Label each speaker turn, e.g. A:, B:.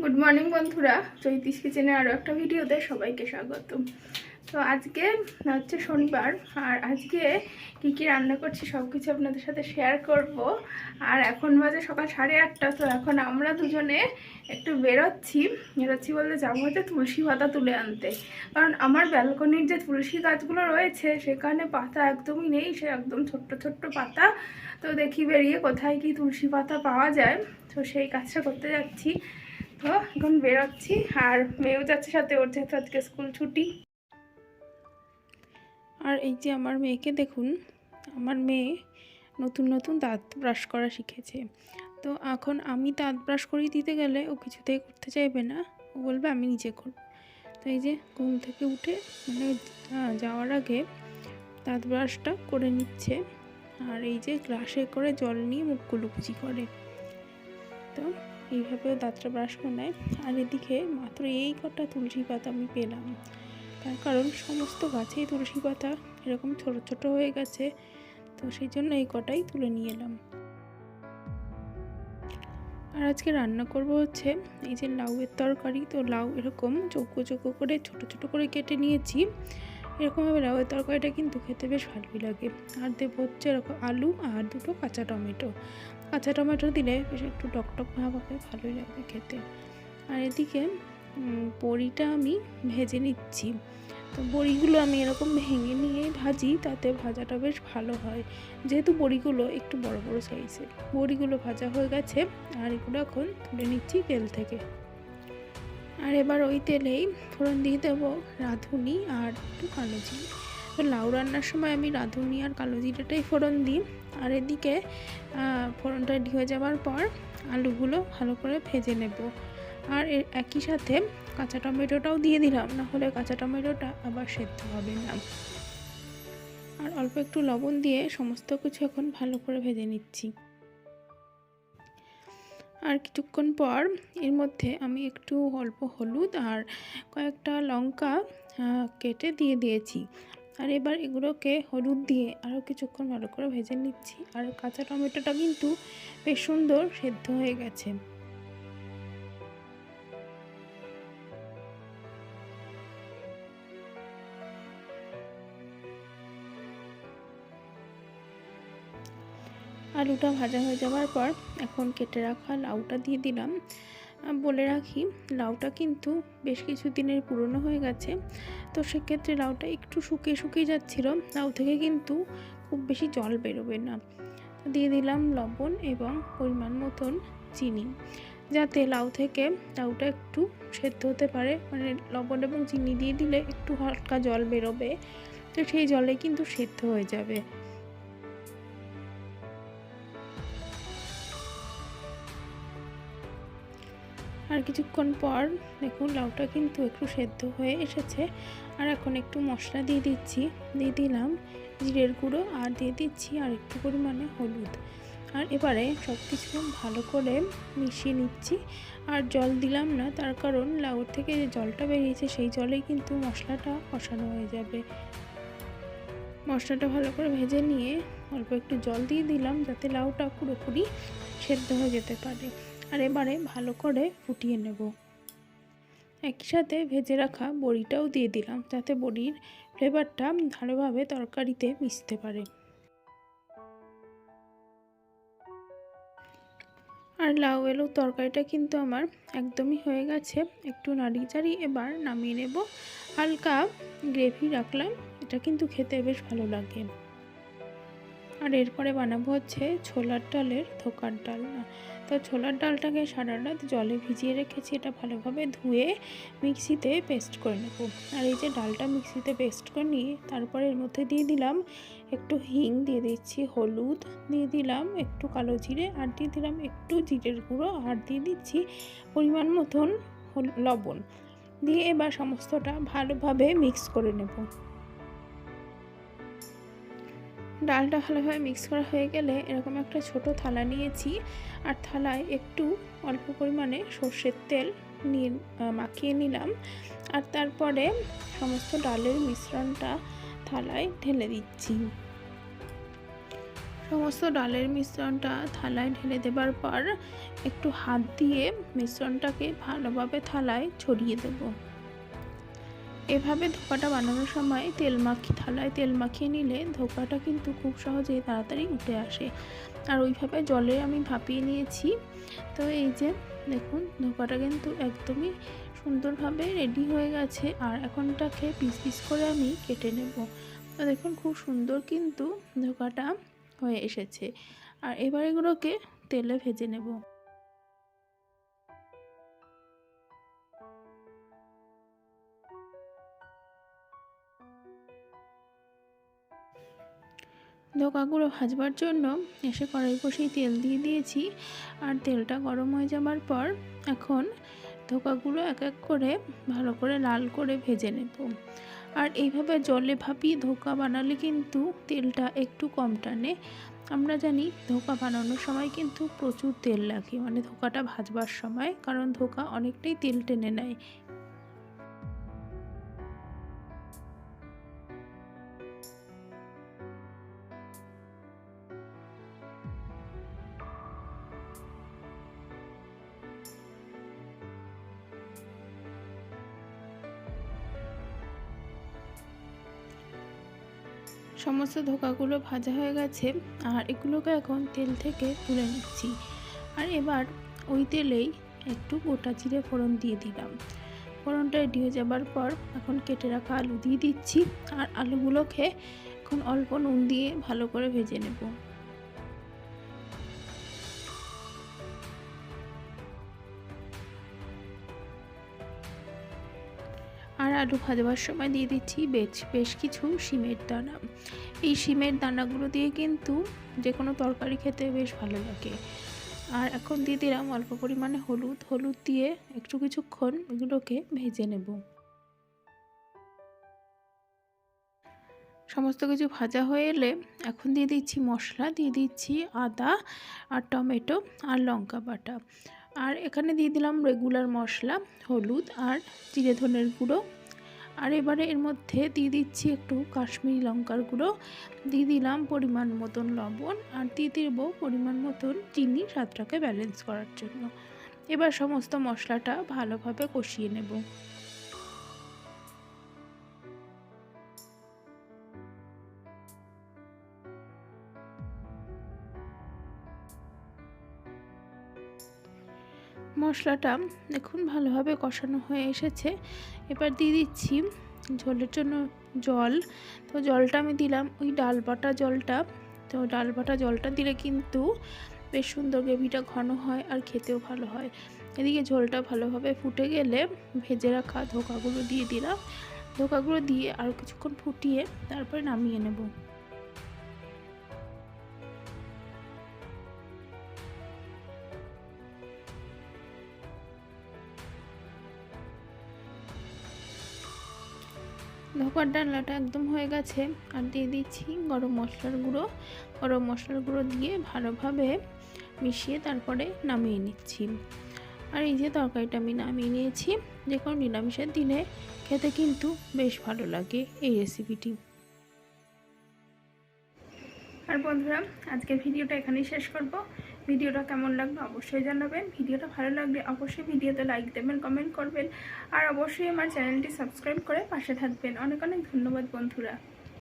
A: Good morning বন্ধুরা। চৈতিশ কিচেনে আরও একটা ভিডিওতে সবাইকে স্বাগত তো আজকে হচ্ছে শনিবার, আর আজকে কী কী রান্না করছি সব কিছু আপনাদের সাথে শেয়ার করব। আর এখন বাজে সকাল সাড়ে আটটা, তো এখন আমরা দুজনে একটু বেরোচ্ছি। বেরোচ্ছি বলতে যাব হচ্ছে তুলসী পাতা তুলে আনতে। কারণ আমার ব্যালকনির যে তুলসী গাছগুলো রয়েছে, সেখানে পাতা একদমই নেই, সে একদম ছোট্ট ছোট্ট পাতা। তো দেখি বেরিয়ে কোথায় কি তুলসী পাতা পাওয়া যায়। তো সেই কাজটা করতে যাচ্ছি। তো এখন বেরোচ্ছি। আর মেয়েও যাচ্ছে সাথে, ওর যেহেতু আজকে স্কুল ছুটি। আর এই যে আমার মেয়েকে দেখুন, আমার মেয়ে নতুন নতুন দাঁত ব্রাশ করা শিখেছে। তো এখন আমি দাঁত ব্রাশ করিয়ে দিতে গেলে ও কিছুতেই করতে চাইবে না। ও বলবে, আমি নিজে করব। তো এই যে ঘুম থেকে উঠে মানে যাওয়ার আগে দাঁত ব্রাশটা করে নিচ্ছে। আর এই যে গ্লাসে করে জল নিয়ে মুখগুলো কুচি করে। তো এইভাবে দাঁতটা ব্রাশ করে নেয় আর এদিকে মাত্র এই কটা তুলসী পাতা আমি পেলাম। তার কারণ সমস্ত গাছেই তুলসী পাতা এরকম ছোট ছোট হয়ে গেছে, তো সেই জন্য এই কটাই তুলে নিয়ে এলাম। আর আজকে রান্না করব হচ্ছে এই যে লাউয়ের তরকারি। তো লাউ এরকম চৌকো চৌকো করে, ছোট ছোট করে কেটে নিয়েছি। এরকমভাবে লাউয়ের তরকারিটা কিন্তু খেতে বেশ ভালোই লাগে। আর দেব হচ্ছে এরকম আলু আর দুটো কাঁচা টমেটো। কাঁচা টমেটো দিলে বেশ একটু টকটক ভাব হবে, ভালোই লাগবে খেতে। আর এদিকে বড়িটা আমি ভেজে নিচ্ছি। তো বড়িগুলো আমি এরকম ভেঙে নিয়ে ভাজি, তাতে ভাজাটা বেশ ভালো হয়। যেহেতু বড়িগুলো একটু বড় বড় সাইজের বড়িগুলো ভাজা হয়ে গেছে, আর এগুলো এখন তুলে নিচ্ছি তেল থেকে। আর এবার ওই তেলেই ফোড়ন দিয়ে দেবো রাঁধুনি আর একটু কালো জিরে তো লাউ রান্নার সময় আমি রাঁধুনি আর কালো জিরেটাই ফোড়ন দিই। আর এদিকে ফোড়নটা হয়ে যাওয়ার পর আলুগুলো ভালো করে ভেজে নেব। আর একই সাথে কাঁচা টমেটোটাও দিয়ে দিলাম না হলে কাঁচা টমেটোটা আবার সেদ্ধ হবে না। আর অল্প একটু লবণ দিয়ে সমস্ত কিছু এখন ভালো করে ভেজে নিচ্ছি। আর কিছুক্ষণ পর এর মধ্যে আমি একটু অল্প হলুদ আর কয়েকটা লঙ্কা কেটে দিয়ে দিয়েছি। আর এবার এগুলোকে হলুদ দিয়ে আরও কিছুক্ষণ ভালো করে ভেজে নিচ্ছি। আর কাঁচা টমেটোটা কিন্তু বেশ সুন্দর সেদ্ধ হয়ে গেছে। আলুটা ভাজা হয়ে যাওয়ার পর এখন কেটে রাখা লাউটা দিয়ে দিলাম। বলে রাখি, লাউটা কিন্তু বেশ কিছু দিনের পুরনো হয়ে গেছে। তো সেক্ষেত্রে লাউটা একটু শুকিয়ে শুকিয়ে যাচ্ছিল, লাউ থেকে কিন্তু খুব বেশি জল বেরোবে না। দিয়ে দিলাম লবণ এবং পরিমাণ মতন চিনি, যাতে লাউ থেকে লাউটা একটু সেদ্ধ হতে পারে। মানে লবণ এবং চিনি দিয়ে দিলে একটু হালকা জল বেরোবে, তো সেই জলে কিন্তু সেদ্ধ হয়ে যাবে। আর কিছুক্ষণ পর দেখুন লাউটা কিন্তু একটু সেদ্ধ হয়ে এসেছে। আর এখন একটু মশলা দিয়ে দিচ্ছি, দিয়ে দিলাম জিরের গুঁড়ো আর দিয়ে দিচ্ছি আর একটু পরিমাণে হলুদ। আর এবারে সব কিছু ভালো করে মিশিয়ে নিচ্ছি। আর জল দিলাম না, তার কারণ লাউর থেকে যে জলটা বেরিয়েছে সেই জলেই কিন্তু মশলাটা কষানো হয়ে যাবে। মশলাটা ভালো করে ভেজে নিয়ে অল্প একটু জল দিয়ে দিলাম যাতে লাউটা পুরোপুরি সেদ্ধ হয়ে যেতে পারে। আর এবারে ভালো করে ফুটিয়ে নেব। একই সাথে ভেজে রাখা বড়িটাও দিয়ে দিলাম যাতে বড়ির ফ্লেভারটা ভালোভাবে তরকারিতে মিশতে পারে। আর লাউ এলো তরকারিটা কিন্তু আমার একদমই হয়ে গেছে। একটু নাড়ি চাড়ি এবার নামিয়ে নেব। হালকা গ্রেভি রাখলাম, এটা কিন্তু খেতে বেশ ভালো লাগে। আর এরপরে বানাবো হচ্ছে ছোলার ডালের ধোকার ডাল তো ছোলার ডালটাকে সারা রাত জলে ভিজিয়ে রেখেছি, এটা ভালোভাবে ধুয়ে মিক্সিতে পেস্ট করে নেব। আর এই যে ডালটা মিক্সিতে পেস্ট করে নিয়ে তারপরে এর মধ্যে দিয়ে দিলাম একটু হিং, দিয়ে দিচ্ছি হলুদ, দিয়ে দিলাম একটু কালো জিরে, আর দিয়ে দিলাম একটু জিরের গুঁড়ো, আর দিয়ে দিচ্ছি পরিমাণ মতন লবণ। দিয়ে এবার সমস্তটা ভালোভাবে মিক্স করে নেব। ডালটা ভালোভাবে মিক্স করা হয়ে গেলে এরকম একটা ছোট থালা নিয়েছি। আর থালায় একটু অল্প পরিমাণে সর্ষের তেল নিয়ে মাখিয়ে নিলাম। আর তারপরে সমস্ত ডালের মিশ্রণটা থালায় ঢেলে দিচ্ছি। সমস্ত ডালের মিশ্রণটা থালায় ঢেলে দেবার পর একটু হাত দিয়ে মিশ্রণটাকে ভালোভাবে থালায় ছড়িয়ে দেব। এভাবে ধোকাটা বানানোর সময় তেল মাখি, থালায় তেল মাখিয়ে নিলে ধোকাটা কিন্তু খুব সহজেই তাড়াতাড়ি উঠে আসে। আর ওইভাবে জলে আমি ভাপিয়ে নিয়েছি। তো এই যে দেখুন ধোকাটা কিন্তু একদমই সুন্দরভাবে রেডি হয়ে গেছে। আর এখনটাকে পিস পিস করে আমি কেটে নেব। তো দেখুন, খুব সুন্দর কিন্তু ধোকাটা হয়ে এসেছে। আর এবার এগুলোকে তেলে ভেজে নেব। ধোকাগুলো ভাজবার জন্য এসে কড়াই বসেই তেল দিয়ে দিয়েছি আর তেলটা গরম হয়ে যাবার পর এখন ধোকাগুলো এক এক করে ভালো করে লাল করে ভেজে নেব। আর এইভাবে জলে ভাপিয়ে ধোকা বানালে কিন্তু তেলটা একটু কম টানে। আমরা জানি ধোকা বানানোর সময় কিন্তু প্রচুর তেল লাগে মানে ধোকাটা ভাজবার সময়, কারণ ধোকা অনেকটাই তেল টেনে নেয়। সমস্ত ধোকাগুলো ভাজা হয়ে গেছে আর এগুলোকে এখন তেল থেকে তুলে নিচ্ছি। আর এবার ওই তেলেই একটু গোটা জিরে ফোড়ন দিয়ে দিলাম। ফোড়নটা রেডি হয়ে যাবার পর এখন কেটে রাখা আলু দিয়ে দিচ্ছি। আর আলুগুলোকে এখন অল্প নুন দিয়ে ভালো করে ভেজে নেব। আলু ভাজবার সময় দিয়ে দিচ্ছি বেশ বেশ কিছু শিমের দানা। এই শিমের দানাগুলো দিয়ে কিন্তু যে কোনো তরকারি খেতে বেশ ভালো লাগে। আর এখন দিয়ে দিলাম অল্প পরিমাণে হলুদ। হলুদ দিয়ে একটু কিছুক্ষণ এগুলোকে ভেজে নেব। সমস্ত কিছু ভাজা হয়ে এলে এখন দিয়ে দিচ্ছি মশলা, দিয়ে দিচ্ছি আদা আর টমেটো আর লঙ্কা বাটা। আর এখানে দিয়ে দিলাম রেগুলার মশলা, হলুদ আর জিরে ধনের গুঁড়ো। আর এবারে এর মধ্যে দিয়ে দিচ্ছি একটু কাশ্মীরি লঙ্কার গুঁড়ো। দিয়ে দিলাম পরিমাণ মতন লবণ আর দিয়ে দেবো পরিমাণ মতন চিনি স্বাদটাকে ব্যালেন্স করার জন্য। এবার সমস্ত মশলাটা ভালোভাবে কষিয়ে নেব। মশলাটা দেখুন ভালোভাবে কষানো হয়ে এসেছে। এবার দিয়ে দিচ্ছি ঝোলের জন্য জল। তো জলটা আমি দিলাম ওই ডাল বাটা জলটা। তো ডাল বাটা জলটা দিলে কিন্তু বেশ সুন্দর গ্রেভিটা ঘন হয় আর খেতেও ভালো হয়। এদিকে ঝোলটা ভালোভাবে ফুটে গেলে ভেজে রাখা ধোকাগুলো দিয়ে দিলাম। ধোকাগুলো দিয়ে আর কিছুক্ষণ ফুটিয়ে তারপরে নামিয়ে নেব। ধোকার ডালনাটা একদম হয়ে গেছে। আর দিয়ে দিচ্ছি গরম মশলার গুঁড়ো। গরম মশলার গুঁড়ো দিয়ে ভালোভাবে মিশিয়ে তারপরে নামিয়ে নিচ্ছি। আর এই যে তরকারিটা আমি নামিয়ে নিয়েছি। যে কোনো নিরামিষের দিনে খেতে কিন্তু বেশ ভালো লাগে এই রেসিপিটি আর বন্ধুরা, আজকের ভিডিওটা এখানেই শেষ করব। ভিডিওটা কেমন লাগল অবশ্যই জানাবেন। ভিডিওটা ভালো লাগলে অবশ্যই ভিডিওতে লাইক দেবেন কমেন্ট করবেন। আর অবশ্যই আমার চ্যানেলটি সাবস্ক্রাইব করে পাশে থাকবেন। অনেক অনেক ধন্যবাদ বন্ধুরা।